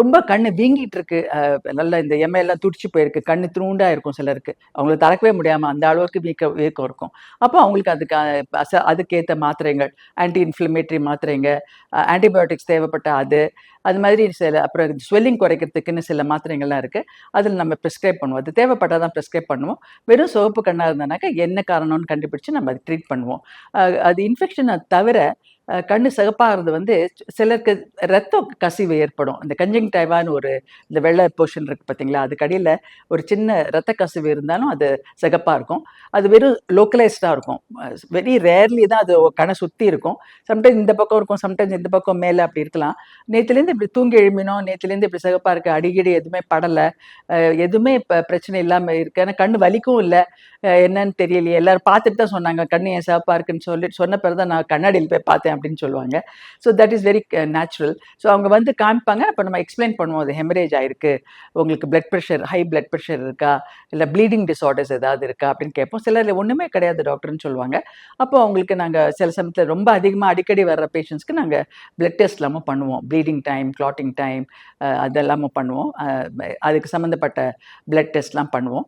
ரொம்ப கண்ணு வீங்கிட்டு இருக்கு நல்ல இந்த எம்ஐ எல்லாம் துடிச்சு போயிருக்கு. கண்ணு துருண்டா இருக்கும் சிலருக்கு. அவங்களை திறக்கவே முடியாம அந்த அளவுக்கு வீக்க வீக்கம் இருக்கும். அப்போ அவங்களுக்கு அதுக்கு அதுக்கேற்ற மாத்திரைகள் ஆன்டி இன்ஃப்ளமேட்டரி மாத்திரைங்க ஆன்டிபயோட்டிக்ஸ் தேவைப்பட்ட அது அது மாதிரி சில அப்புறம் ஸ்வெல்லிங் குறைக்கிறதுக்குன்னு சில மாத்திரைகள்லாம் இருக்குது அதில் நம்ம ப்ரிஸ்கிரைப் பண்ணுவோம். அது தேவைப்பட்டால் தான் ப்ரிஸ்கிரைப் பண்ணுவோம். வெறும் சிவப்பு கண்ணாக இருந்தானாக்கா என்ன காரணம்னு கண்டுபிடிச்சு நம்ம அதை ட்ரீட் பண்ணுவோம். அது இன்ஃபெக்ஷனை தவிர கண்ணு சிகப்பாகிறது வந்து சிலருக்கு ரத்த கசிவு ஏற்படும். அந்த கஞ்சங்டைவான்னு ஒரு இந்த வெள்ளை போர்ஷன் இருக்குது பார்த்தீங்களா அதுக்கு அடியில் ஒரு சின்ன ரத்த கசிவு இருந்தாலும் அது சிகப்பாக இருக்கும். அது வெறும் லோக்கலைஸ்டாக இருக்கும். வெரி ரேர்லி தான் அது கணை சுற்றி இருக்கும். சம்டைம்ஸ் இந்த பக்கம் இருக்கும் சம்டைம்ஸ் இந்த பக்கம் மேலே அப்படி இருக்கலாம். நேற்றுலேருந்து இப்படி தூங்கி எழுமினோம் நேற்றுலேருந்து இப்படி சிகப்பாக இருக்கு அடிக்கடி எதுவுமே படலை. எதுவுமே இப்போ பிரச்சனை இல்லாமல் இருக்குது ஏன்னா கண்ணு வலிக்கும் இல்லை. என்னன்னு தெரியலையே. எல்லாரும் பார்த்துட்டு தான் சொன்னாங்க கண்ணு ஏன் சிகப்பாக இருக்குன்னு சொல்லி சொன்ன பிறகு தான் நான் கண்ணாடியில் போய் பார்த்தேன். அப்படின்னு சொல்லுவாங்க. So that is very natural so அவங்க வந்து காமிப்பாங்க. அப்போ நம்ம எக்ஸ்பிளைன் பண்ணுவோம் அது ஹெமரேஜ் ஆயிருக்கு. உங்களுக்கு blood pressure high blood pressure இருக்கா? இல்லை ப்ளீடிங் டிஸார்டர்ஸ் ஏதாவது இருக்கா? அப்படின்னு கேட்போம். சிலர் ஒன்றுமே கிடையாது டாக்டர்னு சொல்லுவாங்க. அப்போ அவங்களுக்கு நாங்கள் சில சமயத்தில் ரொம்ப அதிகமாக அடிக்கடி வர்ற பேஷண்ட்ஸ்க்கு நாங்கள் பிளட் டெஸ்ட் எல்லாமும் பண்ணுவோம். ப்ளீடிங் டைம் கிளாட்டிங் டைம் அதெல்லாமும் பண்ணுவோம். அதுக்கு சம்மந்தப்பட்ட பிளட் டெஸ்ட்லாம் பண்ணுவோம்.